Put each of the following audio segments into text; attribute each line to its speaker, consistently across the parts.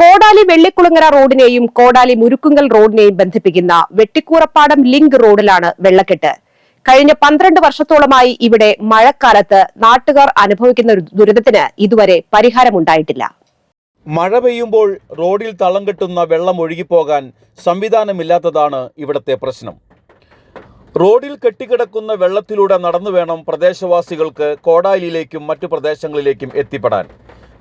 Speaker 1: കോടാലി വെള്ളിക്കുളങ്ങര റോഡിനെയും കോടാലി മുരുക്കുങ്കൽ റോഡിനെയും ബന്ധിപ്പിക്കുന്ന വെട്ടിക്കൂറപ്പാടം ലിങ്ക് റോഡിലാണ് വെള്ളക്കെട്ട്. കഴിഞ്ഞ പന്ത്രണ്ട് വർഷത്തോളമായി ഇവിടെ മഴക്കാലത്ത് നാട്ടുകാർ അനുഭവിക്കുന്ന ദുരിതത്തിന് ഇതുവരെ പരിഹാരമുണ്ടായിട്ടില്ല.
Speaker 2: മഴ പെയ്യുമ്പോൾ റോഡിൽ തളം കെട്ടുന്ന വെള്ളം ഒഴുകിപ്പോകാൻ സംവിധാനമില്ലാത്തതാണ് ഇവിടത്തെ പ്രശ്നം. റോഡിൽ കെട്ടിക്കിടക്കുന്ന വെള്ളത്തിലൂടെ നടന്നു വേണം പ്രദേശവാസികൾക്ക് കോടാലിയിലേക്കും മറ്റു പ്രദേശങ്ങളിലേക്കും എത്തിപ്പെടാൻ.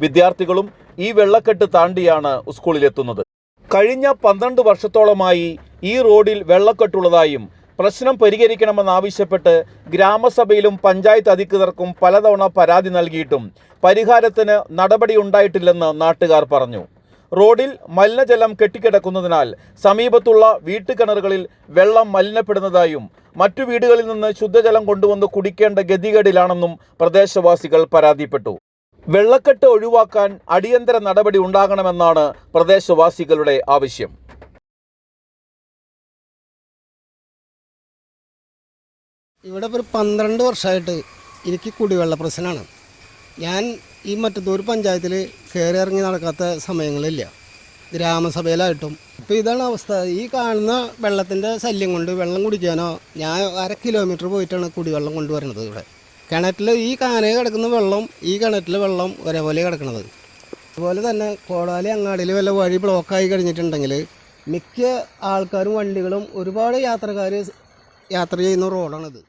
Speaker 2: വിദ്യാർത്ഥികളും ഈ വെള്ളക്കെട്ട് താണ്ടിയാണ് സ്കൂളിലെത്തുന്നത്. കഴിഞ്ഞ പന്ത്രണ്ട് വർഷത്തോളമായി ഈ റോഡിൽ വെള്ളക്കെട്ടുള്ളതായും പ്രശ്നം പരിഹരിക്കണമെന്നാവശ്യപ്പെട്ട് ഗ്രാമസഭയിലും പഞ്ചായത്ത് അധികൃതർക്കും പലതവണ പരാതി നൽകിയിട്ടും പരിഹാരത്തിന് നടപടി ഉണ്ടായിട്ടില്ലെന്ന് നാട്ടുകാർ പറഞ്ഞു. റോഡിൽ മലിനജലം കെട്ടിക്കിടക്കുന്നതിനാൽ സമീപത്തുള്ള വീട്ടുകിണറുകളിൽ വെള്ളം മലിനപ്പെടുന്നതായും മറ്റു വീടുകളിൽ നിന്ന് ശുദ്ധജലം കൊണ്ടുവന്ന് കുടിക്കേണ്ട ഗതികേടിലാണെന്നും പ്രദേശവാസികൾ പരാതിപ്പെട്ടു. വെള്ളക്കെട്ട് ഒഴിവാക്കാൻ അടിയന്തര നടപടി ഉണ്ടാകണമെന്നാണ് പ്രദേശവാസികളുടെ ആവശ്യം.
Speaker 3: ഇവിടെ ഒരു പന്ത്രണ്ട് വർഷമായിട്ട് എനിക്ക് കുടിവെള്ള പ്രശ്നമാണ്. ഞാൻ ഈ മറ്റത്തൂർ പഞ്ചായത്തിൽ കയറി ഇറങ്ങി നടക്കാത്ത സമയങ്ങളില്ല. ഗ്രാമസഭയിലായിട്ടും. ഇപ്പോൾ ഇതാണ് അവസ്ഥ. ഈ കാണുന്ന വെള്ളത്തിന്റെ ശല്യം കൊണ്ട് വെള്ളം കുടിക്കാനോ ഞാൻ അര കിലോമീറ്റർ പോയിട്ടാണ് കുടിവെള്ളം കൊണ്ടുവരുന്നത് ഇവിടെ. കിണറ്റിൽ ഈ കാന കിടക്കുന്ന വെള്ളം ഈ കിണറ്റിലെ വെള്ളം ഒരേപോലെ കിടക്കുന്നത് അതുപോലെ തന്നെ കോടാലി അങ്ങാടിയിൽ വല്ല വഴി ബ്ലോക്കായി കഴിഞ്ഞിട്ടുണ്ടെങ്കിൽ മിക്ക ആൾക്കാരും വണ്ടികളും ഒരുപാട് യാത്രക്കാർ യാത്ര ചെയ്യുന്ന റോഡാണിത്